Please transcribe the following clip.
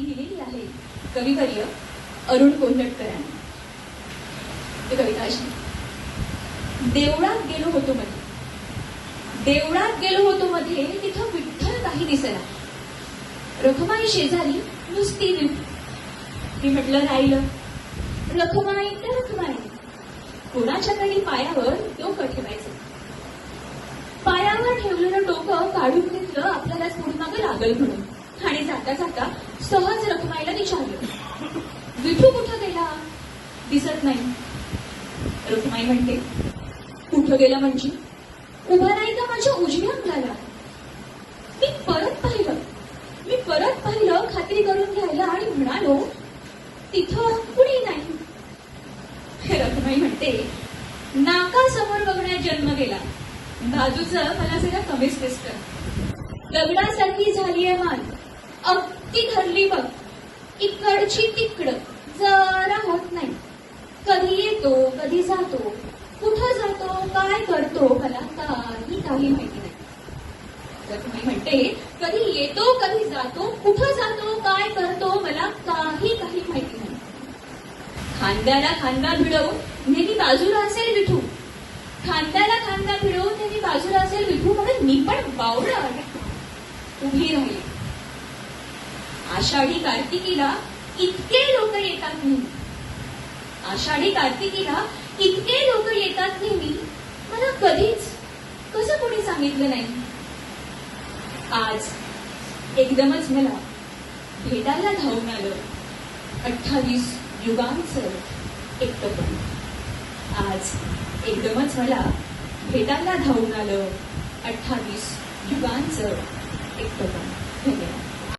लिहिलेली आहे. कविवर्य अरुण कोल्हटकरांनी कविता अशी. देवळात गेलो होतो मध्ये. देवळात गेलो होतो मध्ये तिथं विठ्ठल काही दिसला. रखमाई शेजारी नुसती मी म्हटलं राहिलं. रखमाई तर रखमाई. कोणाच्या तरी पायावर डोकं ठेवायचं? पायावर ठेवलेलं डोकं काढून घेतलं आपल्याला पुढे मागं लागल म्हणून. आणि जाता जाता सहज रखमाईला विचारलं. विठू कुठं गेला? दिसत नाही. रुक्माई म्हणते कुठं गेला म्हणजे? उभा नाही का माझ्या उजव्या अंगाला? मी परत पाहिलं. मी परत पाहिलं खात्री करून घ्यायला आणि म्हणालो तिथं कुणी नाही. रखमाई म्हणते नाकासमोर बघण्यात जन्म गेला. बाजूचं मला जरा कमीच दिसत. दगडासारखी आहे मान. अगदी धरली बघ. इकडची तिकडं जरा होत नाही. कधी येतो कधी जातो कुठं जातो काय करतो मला काही काही माहिती नाही. तर तुम्ही म्हणते कधी येतो कधी जातो कुठं जातो काय करतो मला काही काही माहिती नाही. खांद्याला खांदा भिडवून नेहमी बाजूला असेल विठू. खांद्याला खांदा भिडवून नेहमी बाजूला असेल विठू. म्हणून मी पण बावळं उभी राहिली. आषाढी कार्तिकीला इतके लोक येतात नेहमी. आषाढी कार्तिकीला इतके लोक येतात नेहमी. मला कधीच कसं कोणी सांगितलं नाही? आज एकदमच मला भेटायला धावून आलं. अठ्ठावीस युगांचं एकटपण. आज एकदमच मला भेटायला धावून आलं. अठ्ठावीस युगांचं एकटपण. धन्यवाद.